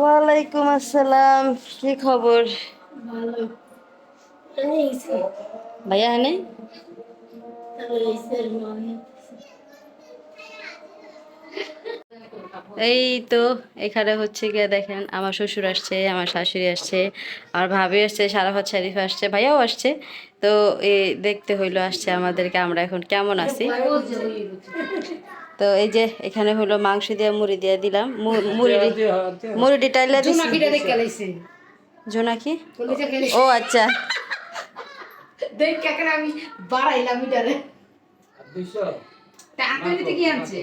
ওয়ালাইকুম আসসালাম কি খবর? ভাইয়া হানে এই তো এখানে হচ্ছে গিয়ে দেখেন আমার শ্বশুর আসছে আমার শাশুড়ি আসছে আমার ভাবি আসছে সারাফত শরীফ আসছে ভাইয়াও আসছে। তো এই দেখতে হইল আসছে আমাদেরকে আমরা এখন কেমন আছি? তো এই যে এখানে হলো মাংস দিয়ে মুড়ি দিয়ে দিলাম। মুড়ি মুড়ি টাইলা দিছি। জোনাকি ও আচ্ছা। দেখ কাকার আমি বাড়াইলাম মিটারে তা আপনার দিতে কি আনছে?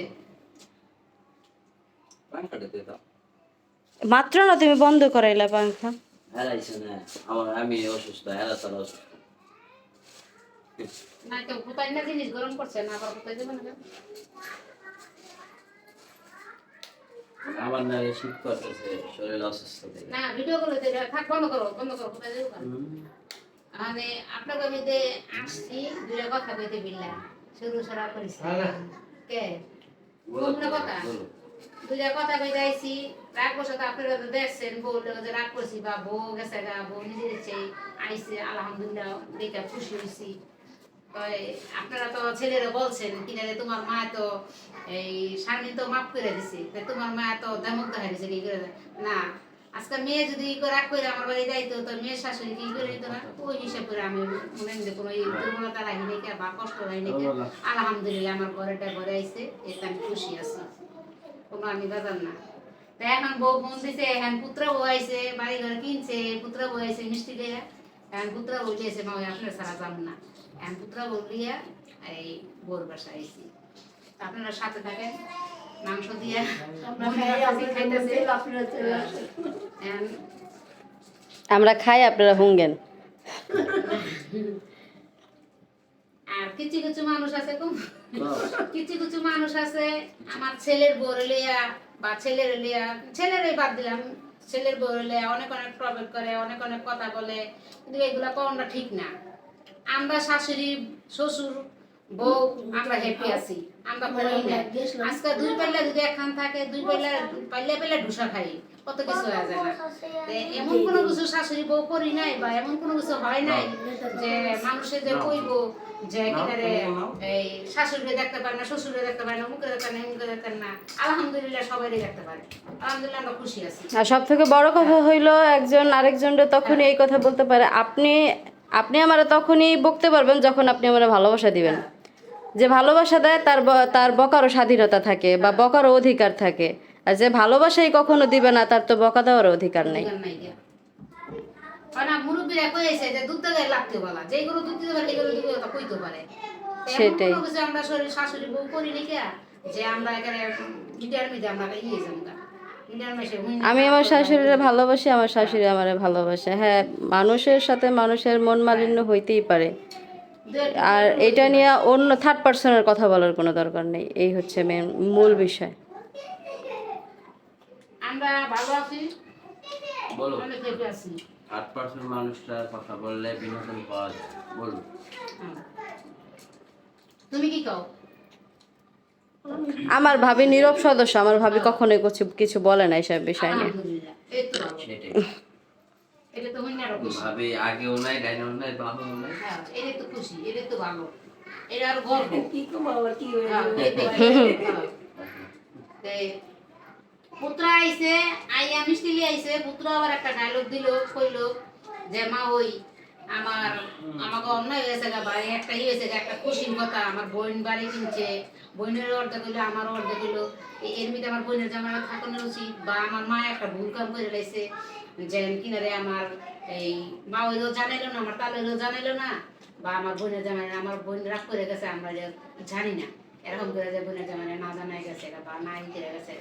মাত্র না তুমি বন্ধ করাইলা পাংখা? হেরাইছে না। আমার আমি অসুস্থ হেরা তারা অসুস্থ না তো না জিনিস গরম করছে না আবার দেবেন না আমার না শীত করতেছে শরীর অসুস্থ না ভিডিও থাক বন্ধ করো বন্ধ করো কোথায় দেবো মানে আপনার কবিতে আসছি দুটা কথা কইতে বিল্লা শুরু সরা করেছি। কে? কথা। দুটা কথা কইতে আইছি রাগ বসে তো আপনারা তো দেখছেন বউ যে রাগ করছি বা বউ গেছে গা বউ নিজে আইছে আলহামদুলিল্লাহ দেখে খুশি হয়েছি আপনারা তো ছেলেরা বলছেন কিনা তোমার মা তো এই স্বামী তো মাফ করে দিছে তোমার মা তো দামক দেখা দিছে কি করে? না আজকে মেয়ে যদি ই করে রাগ করে আমার বাড়ি যাইতো তো শাশুড়ি কি করে দিত না? ওই হিসাব করে আমি মনে হয় কোনো দুর্বলতা রাখি নাকি বা কষ্ট রাখি আলহামদুলিল্লাহ আমার ঘরেটা ঘরে আইছে এতে আমি খুশি আছি কোনো আমি বাজার না। তা এখন বউ ফোন দিছে এখন পুত্র বউ আইছে বাড়ি ঘর কিনছে পুত্র বউ আইছে মিষ্টি দিয়ে। পুত্র বউ দিয়েছে মা ওই আপনার সারা না। পুত্র এই বোর বাসা আপনারা সাথে থাকেন মাংস দিয়া। আমরা খাই আপনারা হুঙ্গেন। আর কিছু কিছু মানুষ আছে কম কিছু কিছু মানুষ আছে আমার ছেলের বউর লিয়া বা ছেলের লিয়া ছেলেরই বাদ দিলাম। ছেলের বলে অনেক অনেক প্রবেশ করে অনেক অনেক কথা বলে কিন্তু এগুলা কমটা ঠিক না। আমরা শাশুড়ি শ্বশুর বউ আমরা হ্যাপি আছি। আমরা আজকে দুই পাল্লা যদি একখান থাকে দুই পাল্লা পাল্লা পাল্লা ঢুসা খাই। কত কিছু হয়ে যায় না। এমন কোনো কিছু শাশুড়ি বউ করি নাই বা এমন কোনো কিছু হয় নাই যে মানুষের যে কইব যে কিনারে এই শাশুড়ি দেখতে পারে না শ্বশুরে দেখতে পারে না মুখে দেখতে পারে না মুখে দেখতে না। আলহামদুলিল্লাহ সবাই দেখতে পারে আলহামদুলিল্লাহ আমরা খুশি আছি। আর সব থেকে বড় কথা হইল একজন আরেকজনের তখনই এই কথা বলতে পারে আপনি আপনি আমার তখনই বকতে পারবেন যখন আপনি আমার ভালোবাসা দিবেন। যে ভালোবাসা দেয় তার তার বকারও স্বাধীনতা থাকে বা বকারও অধিকার থাকে। আর যে ভালোবাসাই কখনো দিবে না তার তো বকা দেওয়ার অধিকার নেই। সেটাই। আমরা শাশুড়ি বউ করি যে আমরা আমরা ইয়ে আমি আমার শাশুড়িরে ভালোবাসি আমার শাশুড়ি আমারে ভালোবাসে। হ্যাঁ মানুষের সাথে মানুষের মন মালিন্য হইতেই পারে। আর এটা নিয়ে অন্য থার্ড পার্সনের কথা বলার কোনো দরকার নেই। এই হচ্ছে মেন মূল বিষয়। আমরা ভালো আছি? বলো। অনেক হেপি আছি। আট পার্সেন্ট মানুষটার কথা বললে বিনোদন পাওয়া যায়। বলো। হ্যাঁ। তুমি কি কও? আমার ভাবি নীরব সদস্য আমার ভাবি কখনোই কিছু কিছু বলে না এসব বিষয় নিয়ে। ভাবি আগেও নাই ডাইনেও নাই বামেও নাই। হ্যাঁ এটা তো খুশি এটা তো ভালো। এটা আর গর্ব। কি আবার কি হয়ে হ্যাঁ, এই দেখি। হ্যাঁ। তে পুত্র আইছে আইয়া মিষ্টি লিয়ে আইছে। পুত্র আবার একটা ডায়লগ দিল কইলো যে মা ওই আমার আমাকে অন্যায় হয়েছে গা বাড়ি একটা হয়েছে গা, একটা খুশির কথা। আমার বোন বাড়ি কিনছে বোনের অর্ধেক হইল আমারও অর্ধেক এই এর মধ্যে আমার বোনের জামাই থাকানো উচিত বা আমার মা একটা ভুল কাম করে লাইছে। যে কিনারে আমার এই মা হইল জানাইলো না আমার তাল হইল জানাইলো না বা আমার বোনের জামাই আমার বোন রাগ করে গেছে আমরা জানি না। এরকম করে যে বোনের জামাই না জানাই গেছে বা নাই করে গেছে।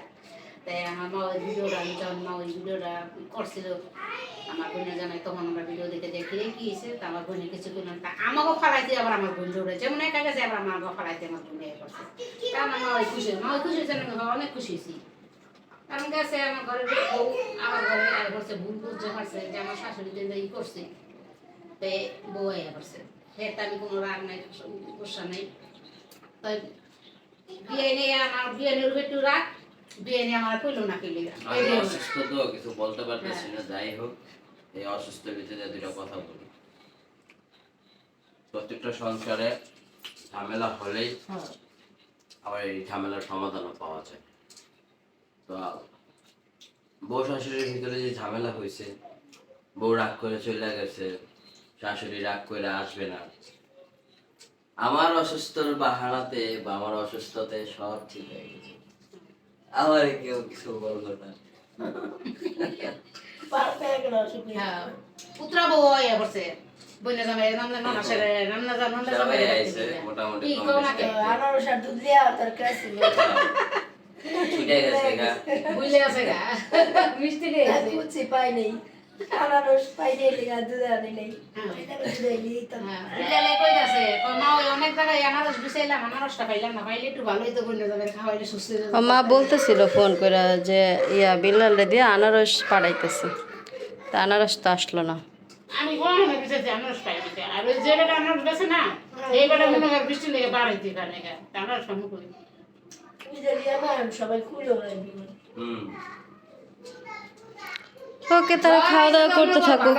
তাই আমার মা ওই ভিডিওটা, আমি যখন ভিডিওটা করছিল। আমার বোনের জামাই তখন আমরা ভিডিও দেখে দেখি কি হয়েছে? তা আমার বোনের কিছু করলাম তা আমাকে ফালাইতে আবার আমার বোন দৌড়ে যেমন একা গেছে, আবার আমাকে ফালাইতে আমার বোন করছে। তা আমার মা ওই খুশি মা খুশি হয়েছে না অনেক খুশি হয়েছি। কারণ গেছে আমার ঘরের বউ, আমার ঘরে আয় করছে, ভুল বুঝতে পারছে যে আমার শাশুড়ি যে ই করছে, তে বউ আয়া করছে। হেতে আমি কোনো রাগ নাই গুসা নেই। তাই বিয়ে নিয়ে আমার বিয়ে নিয়ে একটু রাগ বিয়ে নিয়ে আমার কইলো না কইলি অসুস্থ তো কিছু বলতে পারতেছি না যাই হোক এই অসুস্থ ভিতরে দুটো কথা বলি। প্রত্যেকটা সংসারে ঝামেলা হলেই আবার এই ঝামেলার সমাধানও পাওয়া যায়। তো বউ শাশুড়ির ভিতরে যে ঝামেলা হয়েছে বউ রাগ করে চলে গেছে শাশুড়ি রাগ করে আসবে না। আমার অসুস্থর বাহানাতে বা আমার অসুস্থতে সব ঠিক হয়ে গেছে। আমার কেউ কিছু বলল না। হ্যাঁ। মিষ্টি নাই। আনারস লেগা দুধ কই আছে মা ওই অনেক জায়গায় আনারস বিছাইলাম আনারসটা পাইলাম না পাইলে একটু ভালোই তো বইনা জামাই খাওয়াইলে সুস্থ ও যাবে মা বলতেছিল ফোন করে যে ইয়া বিল্লালে দিয়ে আনারস পাড়াইতেছে তা আনারস তো আসলো না আমি কোন মনে বিছাইছি আনারস পাইছি আর ওই যেটা আনারস বেছে না এই বেটা মনে হয় বৃষ্টি লেগে বাড়াইতে পারে আনারস আমি কই তুমি যে লিয়া না সবাই খুলে হুম ওকে তারা খাওয়া দাওয়া করতে থাকুক।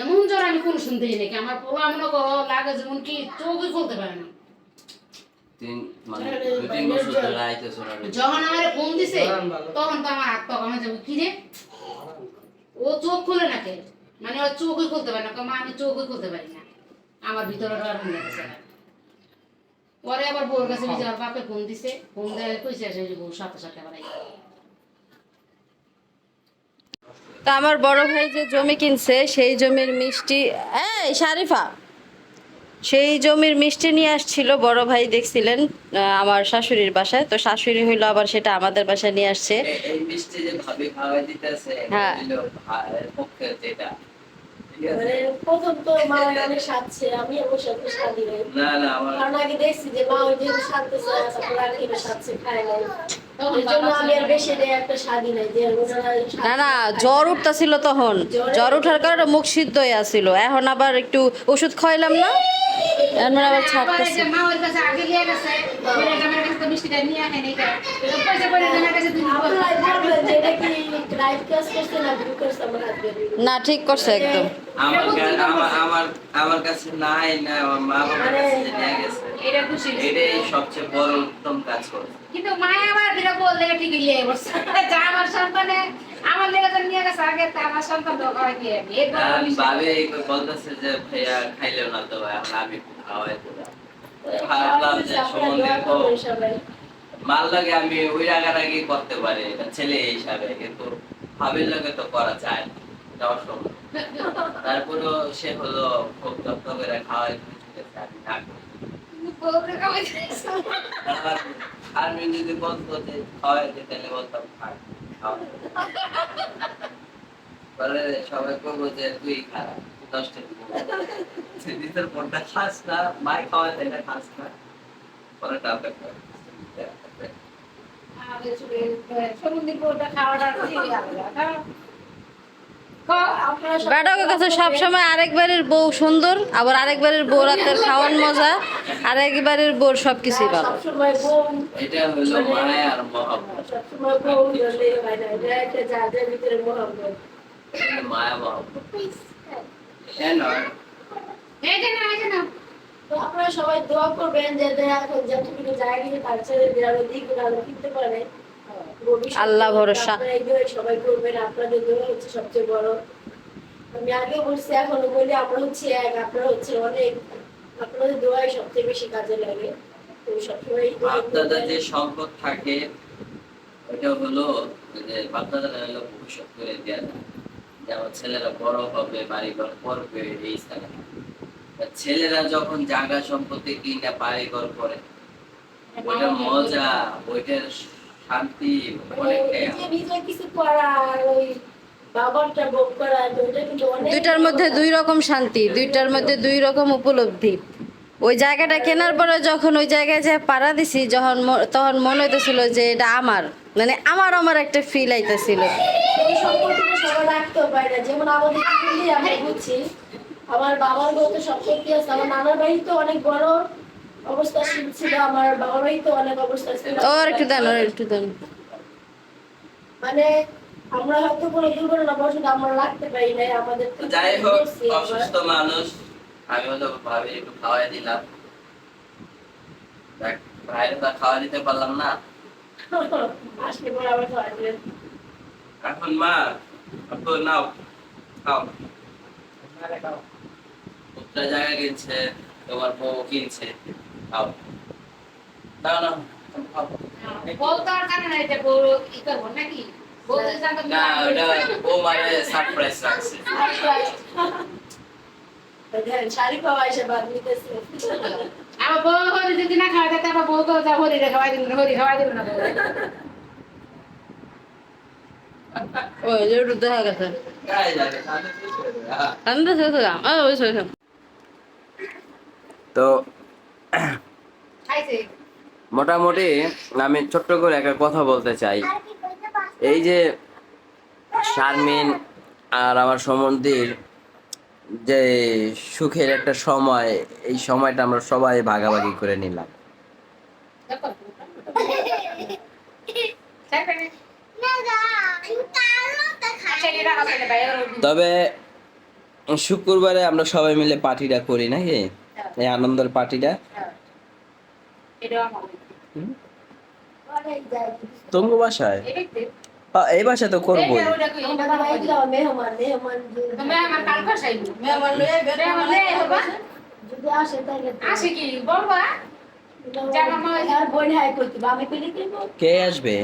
এমন জ্বর আমি কোন শুনতেই নাকি আমার পোলা মনে করো লাগে যেমন কি চোখই খুলতে পারে না। তিন মানে না যখন আমার ফোন দিছে তখন তো আমার হাত তখন যাব কি রে ও চোখ খুলে নাকি মানে ও চোখই খুলতে পারে না মা আমি চোখই খুলতে পারি না। আমার ভিতরে হয়ে পরে আবার বউর কাছে বাপে ফোন দিছে ফোন কইছে যে বউ সাথে সাথে আবার আইছে। তা আমার বড় ভাই যে জমি কিনছে সেই জমির মিষ্টি এই শারিফা সেই জমির মিষ্টি নিয়ে আসছিল। বড় ভাই দেখছিলেন আমার শাশুড়ির বাসায়। তো শাশুড়ি হইল আবার সেটা আমাদের বাসায় নিয়ে আসছে। এই- এই মিষ্টি যে ভাবে খাওয়াই দিতেছে হ্যাঁ। না না আমার আগে দেখছি যে মা ওই যে সাজতেছে তারপর সাজছে খায় না না জ্বর উঠতেছিল তখন। জ্বর উঠার কারণে মুখ সিদ্ধ আছিল। এখন আবার একটু ওষুধ খাইলাম না? এখন আবার আবার ছাড়তেছে। মা ওর কাছে আগে লিয়ে গেছে বলে আমার কাছে তো মিষ্টিটা নিয়ে আহে নাই কেন? পয়সা করে আমার কাছে দিন আপনারা এটা কি রাইট কাজ করছে না ঠিক করছে একদম। আমার আমার আমার আমার কাছে নাই না আমার মা বাবার কাছে নিয়ে গেছে এটা খুশি। এটাই সবচেয়ে বড় উত্তম কাজ করে কিন্তু মায়া দিলে বললে বসছে যা আমার সন্তানে আমার লেগে নিয়ে গেছে আগে তা সন্তান তো খাওয়াই দিয়ে এর বড় আর মিষ্টি। বাবে বলতেছে যে ভাইয়া খাইলেও না তো এখন আমি খাওয়াই ভাবলাম যে সম্বন্ধে কম মাল লাগে আমি ওই রাগারাগি করতে পারি এটা ছেলে হিসাবে কিন্তু ভাবির লাগে তো করা যায় না অসম্ভব তারপরেও সে হলো খুব যত্ন করে খাওয়াই আমি না। আর- আমি যদি বলতো যে খাওয়াই তাহলে বলতাম খাই খাওয়াই। পরে সবাই করব যে, তুই খারাপ দশটা নিজের পরটা খাস না, মাই খাওয়াই দেয় না খাস না? পরে টাকা সমুদ্রের খাওয়াটা খুবই আলাদা। কারণ ক- আপনারা সবাই ব্যাডকের কাছে সবসময় আরেকবারের বউ সুন্দর আবার আরেকবারের বউ রাতের খাওয়ান মজা আরেকবারের বউর সব কিছুই ভালো। সবসময় বউ এটা হলো মায়া আর মহাব্বত। সবসময় বউ ধরলে হয় আপনারা সবাই দোয়া করবেন যে যতটুকু জায়গা তার ছেড়ে যারা দিক আলো কিনতে পারে। আল্লাহ ভরসা। আপনারা এই দোয়া সবাই করবেন আপনাদের হচ্ছে সবচেয়ে বড়। আমি আগে বলছি এখনও বলি আমরা হচ্ছে এক আপনারা হচ্ছে অনেক। আপনাদের দোয়াই সবচেয়ে বেশি কাজে লাগে। তো সবসময় এই দোয়া বাপদাদা করবেন। যে সম্পদ থাকে ওটা হলো যে বাপদাদা হলো ভবিষ্যৎ করে দেওয়া যায় যে ছেলেরা বড় হবে বাড়ি ঘর করবে এই স্থানে। ছেলেরা যখন জায়গা সম্পত্তি কিনা বাড়ি ঘর করে ওইটার মজা ওইটার শান্তি কিছু করা ওই দুইটার মধ্যে দুই রকম শান্তি দুইটার মধ্যে দুই রকম উপলব্ধি। ওই জায়গাটা কেনার পরে যখন ওই জায়গায় যে পাড়া দিছি যখন ম- তখন মনে হইতেছিল যে এটা আমার। মানে আমার আমার একটা ফিল আইতেছিল। এই সম্পত্তিটা সবাই রাখতেও পারে না। যেমন আমাদের কিন্তু আমরা বুঝছি। আমার বাবার ঘর তো সম্পত্তি আছে আমার নানার বাড়ি তো অনেক বড়। অবস্থা ছিল আমার বাবার বাড়ি তো অনেক অবস্থা ছিল। ও আর একটু দেন ওর একটু দেন। মানে আমরা হয়তো কোনো দুর্ঘটনা বসত আমরা লাগতে পারি নাই আমাদের তো যাই হোক অসুস্থ মানুষ আমি হলো ভাবি একটু খাওয়াই দিলাম। ভাইরে তো খাওয়া দিতে পারলাম না। আসলে পরে আবার খাওয়া এখন মা আপু নাও খাও। পুত্রা জায়গা কিনছে তোমার বউ কিনছে। খাও না। বউ মানে আমার বউ হরি যদি না খাওয়া যেত আমার বউ তো হরি খাওয়াই দিল হরি খাওয়াই দিল না ওই যে দেখা গেছে। না। তো মোটামুটি আমি ছোট্ট করে একটা কথা বলতে চাই। এই যে শারমিন আর আমার সম্বন্ধীর যে সুখের একটা সময়, এই সময়টা আমরা সবাই ভাগাভাগি করে নিলাম। তবে শুক্রবারে আমরা সবাই মিলে পার্টিটা করি নাকি? এই আনন্দের পার্টিটা। তোমার বাসায় এই বাসায় তো করব? কে আসবে।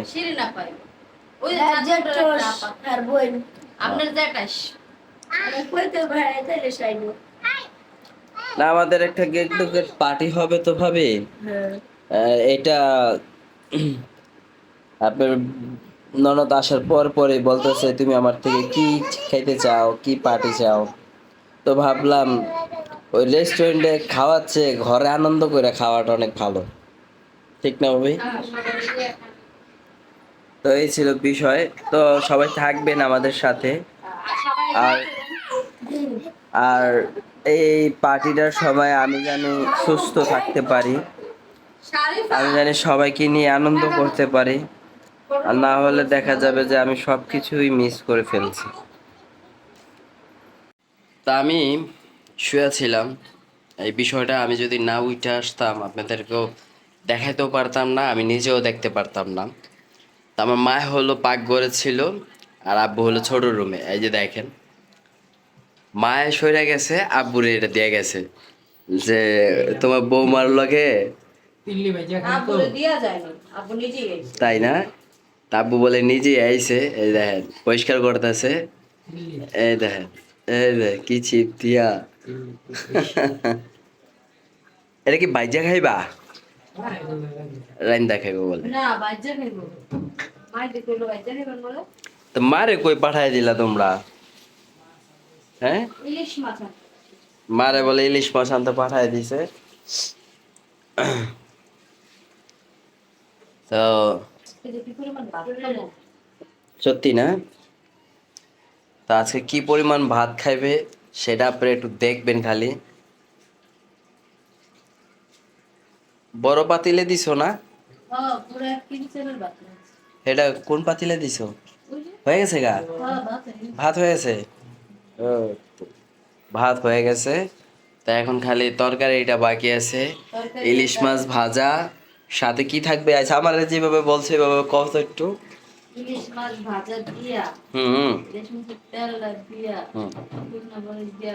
আপনার জ্যাটাস আমি কইতে ভাই তাহলে সাইবো। না আমাদের একটা গেট টু গেট পার্টি হবে তো ভাবি। আহ, এটা আপনার ননদ আসার পর পরে বলতেছে তুমি আমার থেকে কি খাইতে চাও কি পার্টি চাও? তো ভাবলাম ওই রেস্টুরেন্টে খাওয়াচ্ছে ঘরে আনন্দ করে খাওয়াটা অনেক ভালো। ঠিক না ভাবি? তো এই ছিল বিষয়। তো সবাই থাকবেন আমাদের সাথে। আর আর এই পার্টিটার সময় আমি জানি সুস্থ থাকতে পারি। আমি জানি সবাইকে নিয়ে আনন্দ করতে পারি। আর না হলে দেখা যাবে যে আমি সব কিছুই মিস করে ফেলছি। তা আমি শুয়েছিলাম এই বিষয়টা আমি যদি না উঠে আসতাম, আপনাদেরকেও দেখাইতেও পারতাম না, আমি নিজেও দেখতে পারতাম না। তা আমার মা হলো পাকঘরে ছিল, আর আব্বু হলো ছোট রুমে এই যে দেখেন। মায়ে সইরা গেছে আব্বুরে এটা দিয়ে গেছে। যে তোমার বৌমার লগে তাই না? আব্বু বলে নিজে আইছে এই দেখেন পরিষ্কার করতেছে। এই দেখেন এই দেখ কি চিপ দিয়া এটা কি বাইজা খাইবা? রাইন্দা খাইবো বলে। তো মারে কই পাঠাই দিলা তোমরা? হ্যাঁ? ইলিশ মাছ মারে বলে ইলিশ মাছ আনতে পাঠাই দিছে। তো সত্যি না? তা আজকে কি পরিমাণ ভাত খাইবে সেটা আপনি একটু দেখবেন খালি। বড় পাতিলে দিছো না। এটা কোন পাতিলে দিছো? হয়ে গেছে গা? হ্যাঁ ভাত। হয়ে গেছে? ভাত হয়ে গেছে। তা এখন খালি তরকারি এটা বাকি আছে। ইলিশ মাছ ভাজা। সাথে কি থাকবে? আচ্ছা আমার যেভাবে বলছে এভাবে কত একটু। ইলিশ মাছ ভাজা দিয়া হুম তেল দিয়া দিয়া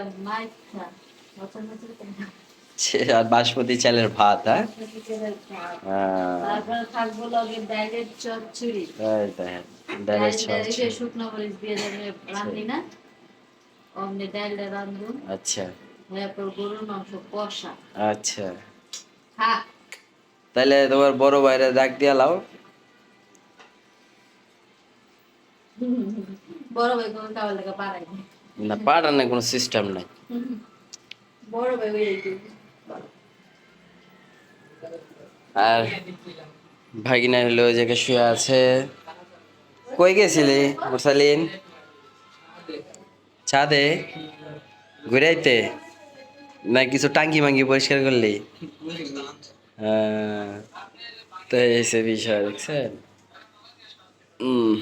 আর বাসমতি চালের ভাত হ্যাঁ? তারপরে থাকব লগে ডাইলের চচ্চড়ি। দিয়ে শুকনো মরিচ দিয়ে রান্ধি না অমনি ডাইলটা রান্ধবো আচ্ছা। তারপর গরুর মাংস কষা আচ্ছা। খা তাহলে তোমার বড় ভাইরা ডাক দিয়া লাও। বড় ভাই কোনো খাওয়ার লেগে পারাই না। না পাঠানোর কোনো সিস্টেম নাই। বড় ভাই ওই আর ভাগিনা হলো জায়গায় শুয়ে আছে। কই গেছিলি মুরসালিন? ছাদে ঘুরাইতে না কিছু টাঙ্গি মাঙ্গি পরিষ্কার করলি? হ্যাঁ তো এসে বিষয় দেখছেন? উম